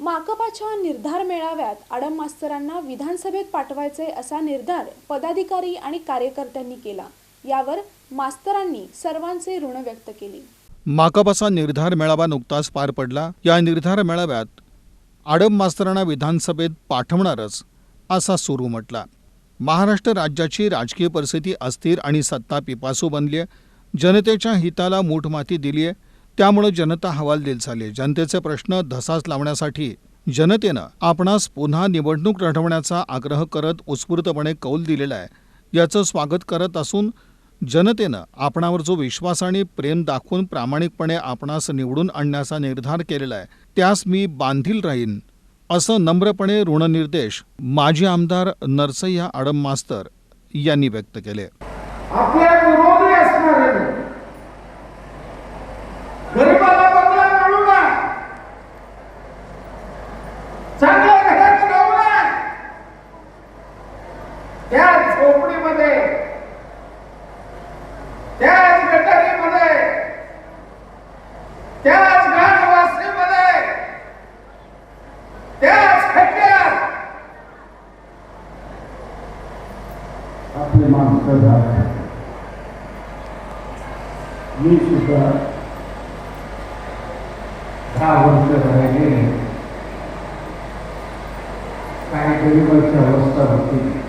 माकपाच्या निर्धार मेळाव्यात आडम मास्तरांना विधानसभेत पाठवायचे असा निर्धार पदाधिकारी आणि कार्यकर्त्यांनी केला. यावर मास्तरांनी सर्वांचे ऋण व्यक्त केले. माकपाचा निर्धार मेळावा नुकताच पार पडला. या निर्धार मेळाव्यात आडम मास्तरांना विधानसभेत पाठवणारच असा सुरू म्हटला. महाराष्ट्र राज्याची राजकीय परिस्थिती अस्थिर आणि सत्ता पिपासू बनली आहे जनतेच्या हिताला मूठमाती दिली आहे त्यामुळे जनता हवालदिल झाली. जनतेचे प्रश्न धसास लावण्यासाठी जनतेनं आपणास पुन्हा निवडणूक लढवण्याचा आग्रह करत उत्स्फूर्तपणे कौल दिलेला आहे. याचं स्वागत करत असून जनतेनं आपणावर जो विश्वास आणि प्रेम दाखवून प्रामाणिकपणे आपणास निवडून आणण्याचा निर्धार केलेला आहे त्यास मी बांधील राहीन असं नम्रपणे ऋणनिर्देश माजी आमदार नरसय्या आडम मास्तर यांनी व्यक्त केले. त्या झोपडीमध्ये त्याच गटारीमध्ये त्याच घाणवासीमध्ये त्याच खड्ड्यात आपली माणसं मी सुद्धा दहा वर्ष राहिले. काही गरीबाची अवस्था होती.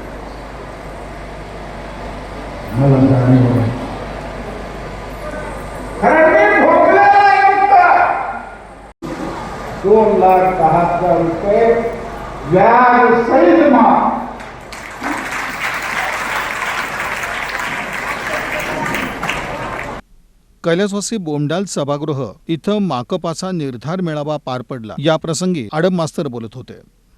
दोन लाख दहा हजार रुपये व्याज सहित माफ कैलासवासी बोमडाल सभागृह इथं माकपाचा निर्धार मेळावा पार पडला. या प्रसंगी आडम मास्तर बोलत होते.